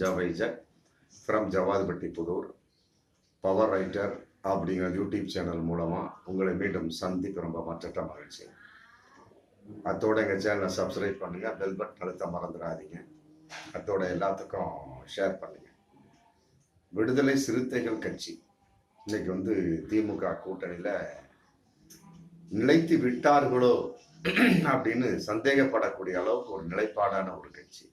ஜவைஜக் from Javadhipatti Puthur power writer அப்படிங்கிற YouTube channel மூலமாக உங்களை மீண்டும் சந்திக்க ரொம்ப மற்ற மகிழ்ச்சி. அத்தோட எங்கள் சேனலை சப்ஸ்கிரைப் பண்ணுங்கள் பெல் பட்டன் அழுத்த மறந்துடாதீங்க. அத்தோட எல்லாத்துக்கும் ஷேர் பண்ணுங்கள் விடுதலை சிறுத்தைகள் கட்சி. இன்னைக்கு வந்து திமுக கூட்டணியில் நிலைத்து விட்டார்களோ அப்படின்னு சந்தேகப்படக்கூடிய அளவுக்கு ஒரு நிலைப்பாடான ஒரு கட்சி.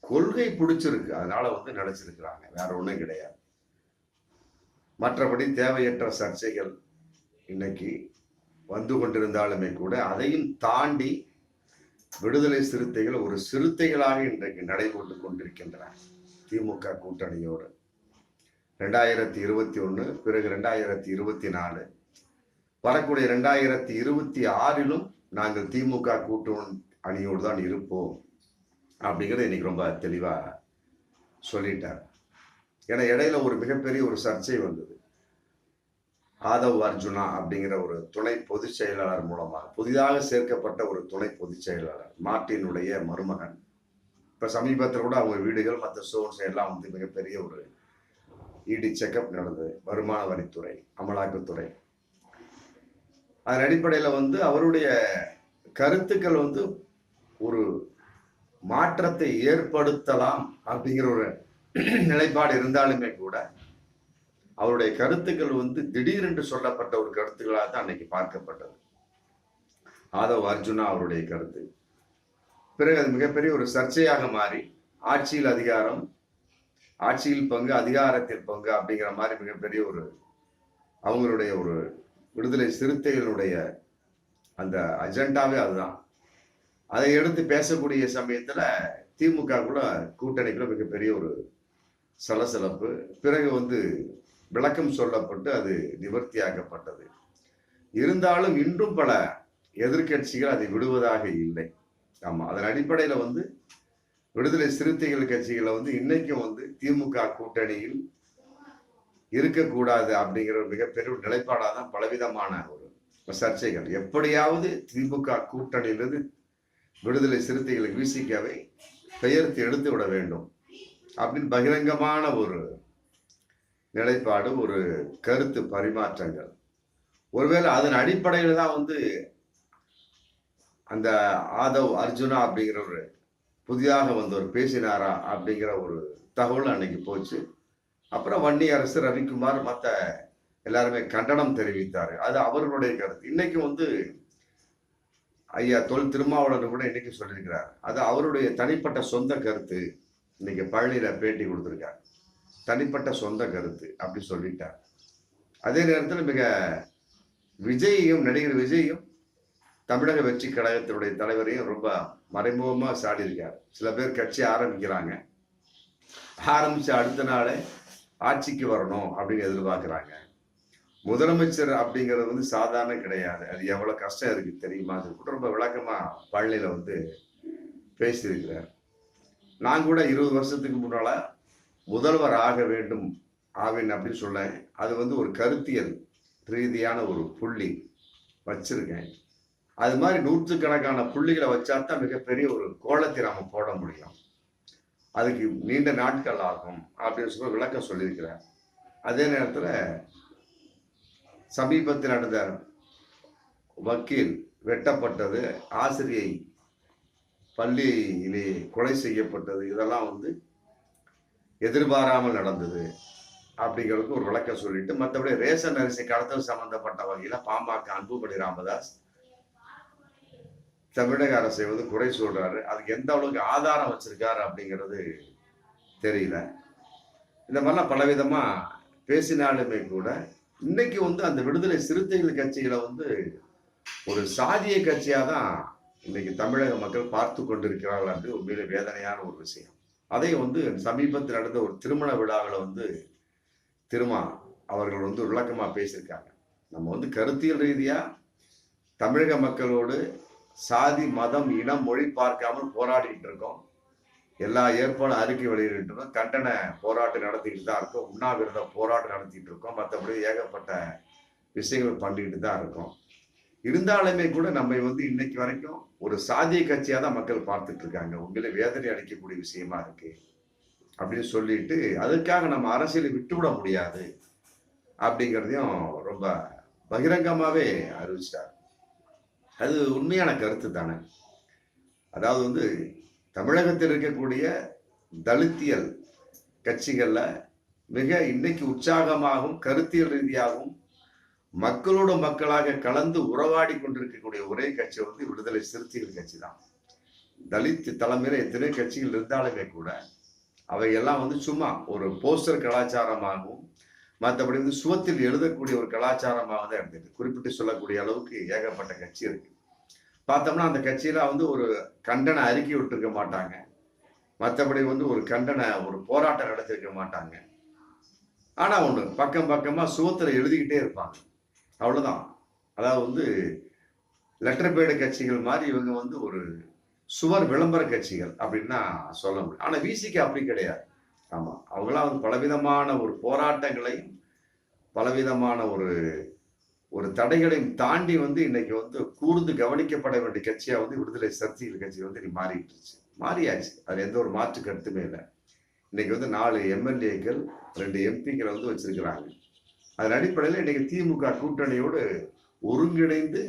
கொள்கை பிடிச்சிருக்கு. அதனால வந்து நினைச்சிருக்கிறாங்க. வேற ஒன்றும் கிடையாது. மற்றபடி தேவையற்ற சர்ச்சைகள் இன்னைக்கு வந்து கொண்டிருந்தாலுமே கூட அதையும் தாண்டி விடுதலை சிறுத்தைகள் ஒரு சிறுத்தைகளாக இன்றைக்கு நடைபெற்று கொண்டிருக்கின்றன திமுக கூட்டணியோடு. ரெண்டாயிரத்தி இருபத்தி ஒன்று பிறகு ரெண்டாயிரத்தி இருபத்தி நாலு. வரக்கூடிய ரெண்டாயிரத்தி இருபத்தி ஆறிலும் நாங்கள் திமுக கூட்டணி அணியோடு தான் இருப்போம். அப்படிங்கிறத இன்னைக்கு ரொம்ப தெளிவாக சொல்லிட்டார் ஏன்னா இடையில ஒரு மிகப்பெரிய ஒரு சர்ச்சை வந்தது. ஆதவ் அர்ஜுனா அப்படிங்கிற ஒரு துணை பொதுச் செயலாளர் மூலமாக புதிதாக சேர்க்கப்பட்ட ஒரு துணை பொதுச் செயலாளர் மார்ட்டினுடைய மருமகன். இப்போ சமீபத்தில் கூட அவங்க வீடுகள் மற்ற சோர்ஸ் எல்லாம் வந்து மிகப்பெரிய ஒரு இடி செக்கப் நடந்தது. வருமான வரித்துறை அமலாக்கத்துறை. அதன் அடிப்படையில் வந்து அவருடைய கருத்துக்கள் வந்து ஒரு மாற்றத்தை ஏற்படுத்தலாம் அப்படிங்கிற ஒரு நிலைப்பாடு இருந்தாலுமே கூட அவருடைய கருத்துக்கள் வந்து திடீரென்று சொல்லப்பட்ட ஒரு கருத்துக்களாக தான் அன்னைக்கு பார்க்கப்பட்டது. ஆதவ் அர்ஜுனா அவருடைய கருத்து. பிறகு அது மிகப்பெரிய ஒரு சர்ச்சையாக மாறி ஆட்சியில் அதிகாரம் ஆட்சியில் பங்கு அதிகாரத்தில் பங்கு அப்படிங்கிற மாதிரி மிகப்பெரிய ஒரு அவங்களுடைய ஒரு விடுதலை சிறுத்தைகளுடைய அந்த அஜெண்டாவே அதுதான். அதை எடுத்து பேசக்கூடிய சமயத்தில் திமுக கூட கூட்டணிக்குள்ள மிகப்பெரிய ஒரு சலசலப்பு. பிறகு வந்து விளக்கம் சொல்லப்பட்டு அது நிவர்த்தியாக்கப்பட்டது. இருந்தாலும் இன்றும் பல எதிர்க்கட்சிகள் அதை விடுவதாக இல்லை. ஆமாம் அதன் அடிப்படையில் வந்து விடுதலை சிறுத்தைகள் கட்சிகளை வந்து இன்னைக்கும் வந்து திமுக கூட்டணியில் இருக்கக்கூடாது அப்படிங்கிற ஒரு மிகப்பெரிய நிலைப்பாடாக தான் பலவிதமான ஒரு சர்ச்சைகள். எப்படியாவது திமுக கூட்டணியிலிருந்து விடுதலை சிறுத்தைகளை விசிகாவை பெயர்த்து எடுத்து விட வேண்டும். அப்படின்னு பகிரங்கமான ஒரு நிலைப்பாடு ஒரு கருத்து பரிமாற்றங்கள். ஒருவேளை அதன் அடிப்படையில் தான் வந்து அந்த ஆதவ் அர்ஜுனா அப்படிங்கிற ஒரு புதிதாக வந்தவர் பேசினாரா அப்படிங்கிற ஒரு தகவல் அன்னைக்கு போச்சு. அப்புறம் வன்னி அரசு ரவிக்குமார் மற்ற எல்லாருமே கண்டனம் தெரிவித்தார். அது அவர்களுடைய கருத்து. இன்னைக்கு வந்து ஐயா தொல் திருமாவளர் கூட இன்னைக்கு சொல்லியிருக்கிறார். அது அவருடைய தனிப்பட்ட சொந்த கருத்து. இன்னைக்கு பழனியில் பேட்டி கொடுத்துருக்கார். தனிப்பட்ட சொந்த கருத்து அப்படி சொல்லிட்டார். அதே நேரத்தில் மிக விஜயையும் நடிகர் விஜயும் தமிழக வெற்றி கழகத்தினுடைய தலைவரையும் ரொம்ப மறைமுகமாக சாடியிருக்கார். சில பேர் கட்சி ஆரம்பிக்கிறாங்க. ஆரம்பித்து அடுத்த நாளே ஆட்சிக்கு வரணும் அப்படின்னு எதிர்பார்க்குறாங்க. முதலமைச்சர் அப்படிங்கிறது வந்து சாதாரண கிடையாது. அது எவ்வளோ கஷ்டம் இருக்கு தெரியுமா? அது கூட ரொம்ப விளக்கமாக பழனியில் வந்து பேசியிருக்கிறார். நான் கூட இருபது வருஷத்துக்கு முன்னால் முதல்வர் ஆக வேண்டும் ஆவேன் அப்படின்னு சொன்னேன். அது வந்து ஒரு கருத்தியல் ரீதியான ஒரு புள்ளி வச்சிருக்கேன். அது மாதிரி நூற்றுக்கணக்கான புள்ளிகளை வச்சா தான் மிகப்பெரிய ஒரு கோலத்தை நாம போட முடியும். அதுக்கு நீண்ட நாட்கள் ஆகும் அப்படின்னு சொல்லி விளக்கம் சொல்லியிருக்கிறேன் அதே நேரத்தில் சமீபத்தில் நடந்த வக்கீல் வெட்டப்பட்டது ஆசிரியை பள்ளியிலே கொலை செய்யப்பட்டது. இதெல்லாம் வந்து எதிர்பாராமல் நடந்தது அப்படிங்கிறதுக்கு ஒரு விளக்கம் சொல்லிட்டு மற்றபடி ரேஷன் அரிசி கடத்தல் சம்பந்தப்பட்ட வகையில் பாமக அன்புமணி ராமதாஸ் தமிழக அரசை வந்து குறை சொல்றாரு. அதுக்கு எந்த அளவுக்கு ஆதாரம் வச்சிருக்காரு அப்படிங்கிறது தெரியல. இந்த மாதிரிலாம் பலவிதமாக பேசினாலுமே கூட இன்னைக்கு வந்து அந்த விடுதலை சிறுத்தைகள் கட்சிகளை வந்து ஒரு சாதிய கட்சியாக தான் இன்னைக்கு தமிழக மக்கள் பார்த்து கொண்டிருக்கிறார்கள் என்று உண்மையிலே வேதனையான ஒரு விஷயம். அதை வந்து சமீபத்தில் நடந்த ஒரு திருமண விழாவில் வந்து திருமா அவர்கள் வந்து விளக்கமாக பேசியிருக்காங்க. நம்ம வந்து கருத்தியல் ரீதியாக தமிழக மக்களோடு சாதி மதம் இனம் மொழி பார்க்காமல் போராடிட்டு இருக்கோம். எல்லா ஏற்பாடும் அறிக்கை வெளியிட்டு கண்டன போராட்டம் நடத்திக்கிட்டு தான் இருக்கோம். உண்ணாவிரத போராட்டம் நடத்திட்டு இருக்கோம். மற்றபடி ஏகப்பட்ட விஷயங்கள் பண்ணிக்கிட்டு தான் இருக்கோம். இருந்தாலுமே கூட நம்ம வந்து இன்னைக்கு வரைக்கும் ஒரு சாதிய கட்சியாக தான் மக்கள் பார்த்துட்டு இருக்காங்க. உண்மையிலே வேதனை அளிக்கக்கூடிய விஷயமா இருக்கு அப்படின்னு சொல்லிட்டு அதுக்காக நம்ம அரசியலை விட்டுவிட முடியாது அப்படிங்கிறதையும் ரொம்ப பகிரங்கமாகவே அறிவிச்சிட்டார். அது உண்மையான கருத்து தானே. அதாவது வந்து தமிழகத்தில் இருக்கக்கூடிய தலித்தியல் கட்சிகளில் மிக இன்னைக்கு உற்சாகமாகவும் கருத்தியல் ரீதியாகவும் மக்களோட மக்களாக கலந்து உறவாடி கொண்டிருக்கக்கூடிய ஒரே கட்சி வந்து விடுதலை சிறுத்தைகள் கட்சி தான் தலித் தலைமையில எத்தனை கட்சிகள் இருந்தாலுமே கூட அவையெல்லாம் வந்து சும்மா ஒரு போஸ்டர் கலாச்சாரமாகவும் மற்றபடி வந்து சுவத்தில் எழுதக்கூடிய ஒரு கலாச்சாரமாக தான் இருந்தது. குறிப்பிட்டு சொல்லக்கூடிய அளவுக்கு ஏகப்பட்ட கட்சி இருக்கு. பார்த்தோம்னா அந்த கட்சியெலாம் வந்து ஒரு கண்டன அறிக்கை விட்டுருக்க மாட்டாங்க. மற்றபடி வந்து ஒரு கண்டன ஒரு போராட்டம் நடத்திருக்க மாட்டாங்க. ஆனால் ஒன்று பக்கம் பக்கமாக சுகத்தில் எழுதிக்கிட்டே இருப்பாங்க. அவ்வளோதான் அதாவது வந்து லெட்டர் பேடு கட்சிகள் மாதிரி இவங்க வந்து ஒரு சுவர் விளம்பர கட்சிகள் அப்படின்னா சொல்ல முடியும். ஆனால் விசிக்கு அப்படி கிடையாது. ஆமாம் அவங்களாம் வந்து பலவிதமான ஒரு போராட்டங்களையும் பலவிதமான ஒரு தடைகளையும் தாண்டி வந்து இன்னைக்கு வந்து கூர்ந்து கவனிக்கப்பட வேண்டிய கட்சியா வந்து விடுதலை சிறுத்தைகள் கட்சி வந்து இன்னைக்கு மாறிட்டுருச்சு மாறியாச்சு. அது எந்த ஒரு மாற்று கருத்துமே இல்லை. இன்னைக்கு வந்து நாலு எம்எல்ஏக்கள் ரெண்டு எம்பிக்களை வந்து வச்சிருக்கிறாங்க. அதன் அடிப்படையில் இன்னைக்கு திமுக கூட்டணியோடு ஒருங்கிணைந்து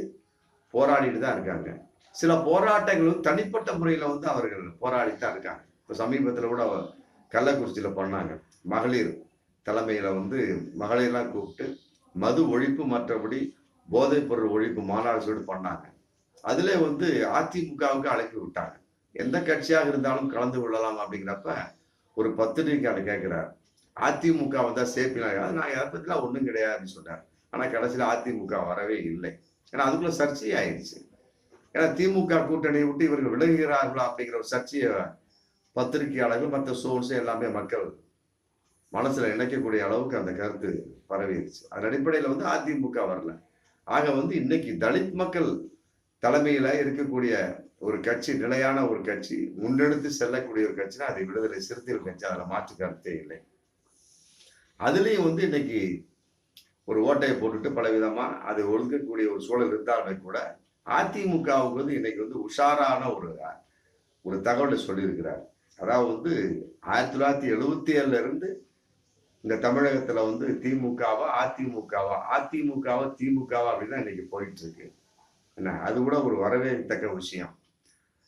போராடிட்டு தான் இருக்காங்க. சில போராட்டங்கள் வந்து தனிப்பட்ட முறையில் வந்து அவர்கள் போராடி தான் இருக்காங்க. இப்போ சமீபத்தில் கூட கள்ளக்குறிச்சியில் பண்ணாங்க. மகளிர் தலைமையில் வந்து மகளிர்லாம் கூப்பிட்டு மது ஒழிப்பு மற்றபடி போதைப் பொருள் ஒழிப்பு மாநாடு சொல்லி பண்ணாங்க. அதுல வந்து அதிமுகவுக்கு அழைப்பு விட்டாங்க. எந்த கட்சியாக இருந்தாலும் கலந்து கொள்ளலாம் அப்படிங்கிறப்ப ஒரு பத்திரிகையாளர் கேட்கிறார். அதிமுக வந்தா சேப்பினாங்க நான் எதை பத்திலாம் ஒன்றும் கிடையாதுன்னு சொன்னார். ஆனா கடைசியில் அதிமுக வரவே இல்லை. ஏன்னா அதுக்குள்ள சர்ச்சை ஆயிடுச்சு. ஏன்னா திமுக கூட்டணியை விட்டு இவர்கள் விலகுகிறார்களா அப்படிங்கிற ஒரு சர்ச்சையை பத்திரிகையாளர்கள் மற்ற சோர்ஸ் எல்லாமே மக்கள் மனசுல நினைக்கக்கூடிய அளவுக்கு அந்த கருத்து பரவிடுச்சு அதன் அடிப்படையில் வந்து அதிமுக வரல. ஆக வந்து இன்னைக்கு தலித் மக்கள் தலைமையில இருக்கக்கூடிய ஒரு கட்சி நிலையான ஒரு கட்சி முன்னெடுத்து செல்லக்கூடிய ஒரு கட்சினா அது விடுதலை சிறுத்தைகள் கட்சி. அதில் மாற்று கருத்தே இல்லை. அதுலயும் வந்து இன்னைக்கு ஒரு ஓட்டையை போட்டுட்டு பலவிதமா அது ஒழுங்கக்கூடிய ஒரு சூழல் இருந்தாலுமே கூட அதிமுகவுக்கு வந்து இன்னைக்கு வந்து உஷாரான ஒரு ஒரு தகவலை சொல்லியிருக்கிறார். அதாவது வந்து ஆயிரத்தி தொள்ளாயிரத்தி எழுவத்தி ஏழுல இருந்து இந்த தமிழகத்துல வந்து திமுகவா அதிமுகவா? அதிமுகவா திமுகவா அப்படின்னு இன்னைக்கு போயிட்டு இருக்கு என்ன அது கூட ஒரு வரவேற்கத்தக்க விஷயம்.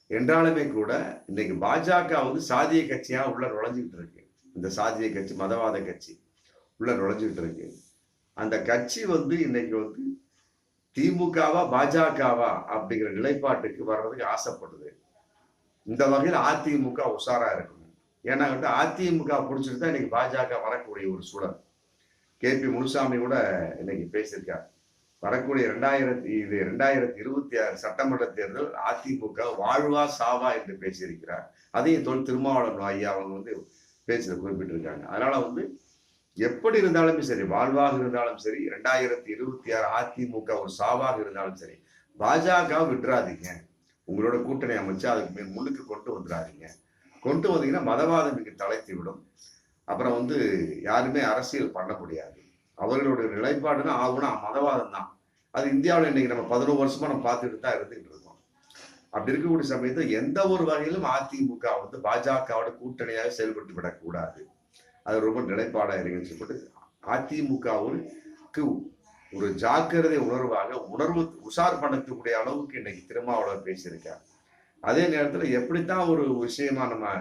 என்றாலுமே கூட இன்னைக்கு பாஜக வந்து சாதிய கட்சியா உள்ள நுழைஞ்சுக்கிட்டு இருக்கு. இந்த சாதிய கட்சி மதவாத கட்சி உள்ள நுழைஞ்சுக்கிட்டு இருக்கு. அந்த கட்சி வந்து இன்னைக்கு வந்து திமுகவா பாஜகவா அப்படிங்கிற நிலைப்பாட்டுக்கு வர்றதுக்கு ஆசைப்படுது. இந்த வகையில் அதிமுக உஷாரா இருக்கணும் ஏன்னா வந்து அதிமுக பிடிச்சிட்டு தான் இன்னைக்கு பாஜக வரக்கூடிய ஒரு சூழல். கே பி முனுசாமி கூட இன்னைக்கு பேசியிருக்கார். வரக்கூடிய ரெண்டாயிரத்தி இது ரெண்டாயிரத்தி இருபத்தி ஆறு சட்டமன்ற தேர்தல் அதிமுக வாழ்வா சாவா என்று பேசியிருக்கிறார். அதையும் தொல் திருமாவளவன் ஐயா அவங்க வந்து பேச்சுல குறிப்பிட்டிருக்காங்க. அதனால வந்து எப்படி இருந்தாலும் சரி வாழ்வாக இருந்தாலும் சரி ரெண்டாயிரத்தி இருபத்தி ஆறு அதிமுக ஒரு சாவாக இருந்தாலும் சரி பாஜக விட்டுறாதீங்க. உங்களோட கூட்டணி அமைச்சு அதுக்கு மேல் முன்னுக்கு கொண்டு வந்துடாதீங்க கொண்டு வந்தீங்கன்னா மதவாதம் இங்கு தலைத்து விடும். அப்புறம் வந்து யாருமே அரசியல் பண்ண முடியாது. அவர்களுடைய நிலைப்பாடுனா ஆகுனா மதவாதம் தான். அது இந்தியாவில் இன்னைக்கு நம்ம பதினோரு வருஷமா நம்ம பார்த்துட்டு தான் இருந்துகிட்டு இருக்கோம். அப்படி இருக்கக்கூடிய சமயத்தில் எந்த ஒரு வகையிலும் அதிமுக வந்து பாஜகவோட கூட்டணியாக செயல்பட்டு விடக்கூடாது. அது ரொம்ப நிலைப்பாடாக இருக்குன்னு சொல்லிட்டு அதிமுகவுக்கு ஒரு ஜாக்கிரதை உணர்வாக உணர்வு உஷார் பண்ணக்கூடிய அளவுக்கு இன்னைக்கு திருமாவளவர் பேசியிருக்கார். அதே நேரத்தில் எப்படித்தான் ஒரு விஷயமா நம்ம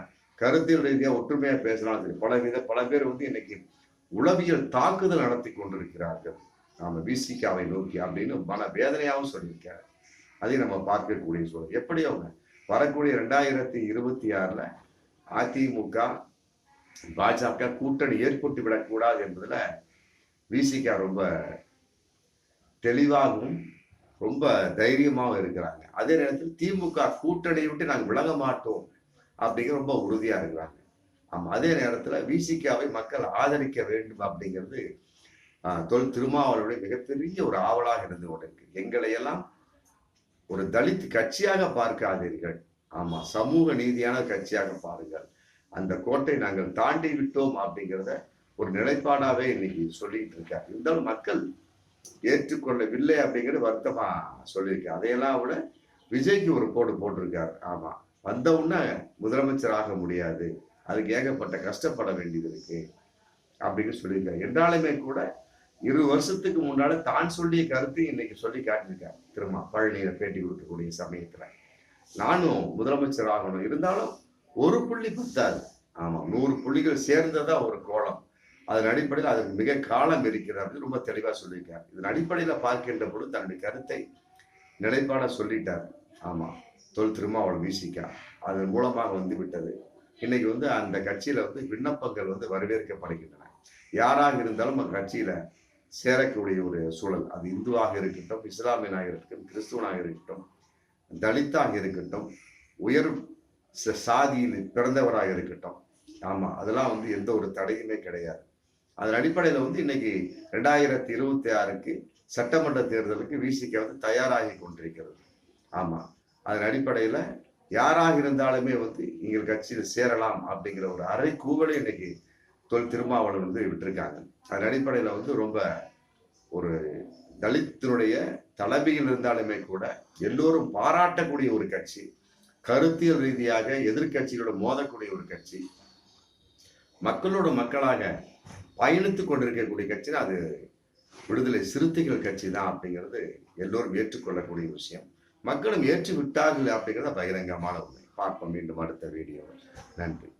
கருத்தியல் ரீதியாக ஒற்றுமையாக பேசலாம் சரி பல வித பல பேர் வந்து இன்னைக்கு உளவியல் தாக்குதல் நடத்தி கொண்டிருக்கிறார்கள். நாம விசிகாவை நோக்கி அப்படின்னு மன வேதனையாகவும் சொல்லியிருக்காரு. அதையும் நம்ம பார்க்கக்கூடிய சூழல். எப்படி அவங்க? வரக்கூடிய ரெண்டாயிரத்தி இருபத்தி ஆறில் அதிமுக பாஜக கூட்டணி ஏற்பட்டு விடக்கூடாது என்பதில் விசிகா ரொம்ப தெளிவாகவும் ரொம்ப தைரியமாகவும் இருக்கிறாங்க. அதே நேரத்தில் திமுக கூட்டணியை விட்டு நாங்கள் விலக மாட்டோம் அப்படிங்கிற ரொம்ப உறுதியாக இருக்கிறாங்க. ஆமாம் அதே நேரத்தில் விசிகாவை மக்கள் ஆதரிக்க வேண்டும் அப்படிங்கிறது தொல் திருமாவளவுடைய மிகப்பெரிய ஒரு ஆவலாக இருந்து கொண்டிருக்கு. எங்களையெல்லாம் ஒரு தலித் கட்சியாக பார்க்காதீர்கள். ஆமாம் சமூக நீதியான கட்சியாக பாருங்கள். அந்த கோட்டை நாங்கள் தாண்டி விட்டோம் அப்படிங்கிறத ஒரு நிலைப்பாடாகவே இன்னைக்கு சொல்லிட்டு இருக்காரு. இருந்தாலும் மக்கள் ஏற்றுக்கொள்ளவில்லை அப்படிங்கிறது வருத்தமா சொல்லியிருக்கேன் அதையெல்லாம் விட விஜய்க்கு ஒரு கோடு போட்டிருக்காரு. ஆமா. வந்த உடனே முதலமைச்சர் ஆக முடியாது. அதுக்கு ஏகப்பட்ட கஷ்டப்பட வேண்டியது இருக்கு அப்படின்னு சொல்லியிருக்காரு. என்றாலுமே கூட இரு வருஷத்துக்கு முன்னால தான் சொல்லிய கருத்தை இன்னைக்கு சொல்லி காட்டியிருக்காரு. திரும்ப பழனியில பேட்டி கொடுக்கக்கூடிய சமயத்துல. நானும் முதலமைச்சர் ஆகணும். இருந்தாலும் ஒரு புள்ளி பத்தாது. ஆமா நூறு புள்ளிகள் சேர்ந்ததா ஒரு கோலம். அதன் அடிப்படையில் அதுக்கு மிக காலம் இருக்கிறது அப்படின்னு ரொம்ப தெளிவாக சொல்லியிருக்கார். இதன் அடிப்படையில் பார்க்கின்ற பொழுது தன்னுடைய கருத்தை நிலைப்பாட சொல்லிட்டார். ஆமா தொல் திருமாவளவன் வீசிக்கா அதன் மூலமாக வந்து விட்டது. இன்னைக்கு வந்து அந்த கட்சியில வந்து விண்ணப்பங்கள் வந்து வரவேற்கப்படுகின்றன. யாராக இருந்தாலும் அந்த கட்சியில சேரக்கூடிய ஒரு சூழல் அது இந்துவாக இருக்கட்டும் இஸ்லாமியனாக இருக்கட்டும் கிறிஸ்துவனாக இருக்கட்டும் தலித்தாக இருக்கட்டும் உயர் ச- சாதியில் பிறந்தவராக இருக்கட்டும் ஆமாம் அதெல்லாம் வந்து எந்த ஒரு தடையுமே கிடையாது. அதன் அடிப்படையில் வந்து இன்னைக்கு ரெண்டாயிரத்தி இருபத்தி ஆறுக்கு சட்டமன்ற தேர்தலுக்கு விசிக வந்து தயாராகி கொண்டிருக்கிறது. ஆமாம் அதன் அடிப்படையில் யாராக இருந்தாலுமே வந்து எங்கள் கட்சியில் சேரலாம் அப்படிங்கிற ஒரு அரை கூவலை இன்னைக்கு தொல் திருமாவளவன் வந்து விட்டுருக்காங்க. அதன் அடிப்படையில் வந்து ரொம்ப ஒரு தலித்தினுடைய தலைமையில் இருந்தாலுமே கூட எல்லோரும் பாராட்டக்கூடிய ஒரு கட்சி கருத்தியல் ரீதியாக எதிர்கட்சிகளோட மோதக்கூடிய ஒரு கட்சி மக்களோட மக்களாக பயணித்துக் கொண்டிருக்கக்கூடிய கட்சி அது விடுதலை சிறுத்தைகள் கட்சி தான் அப்படிங்கிறது எல்லோரும் ஏற்றுக்கொள்ளக்கூடிய விஷயம். மக்களும் ஏற்று விட்டார்கள் அப்படிங்கிறத பகிரங்கமான உண்மை. பார்ப்போம் மீண்டும் அடுத்த வீடியோ நன்றி.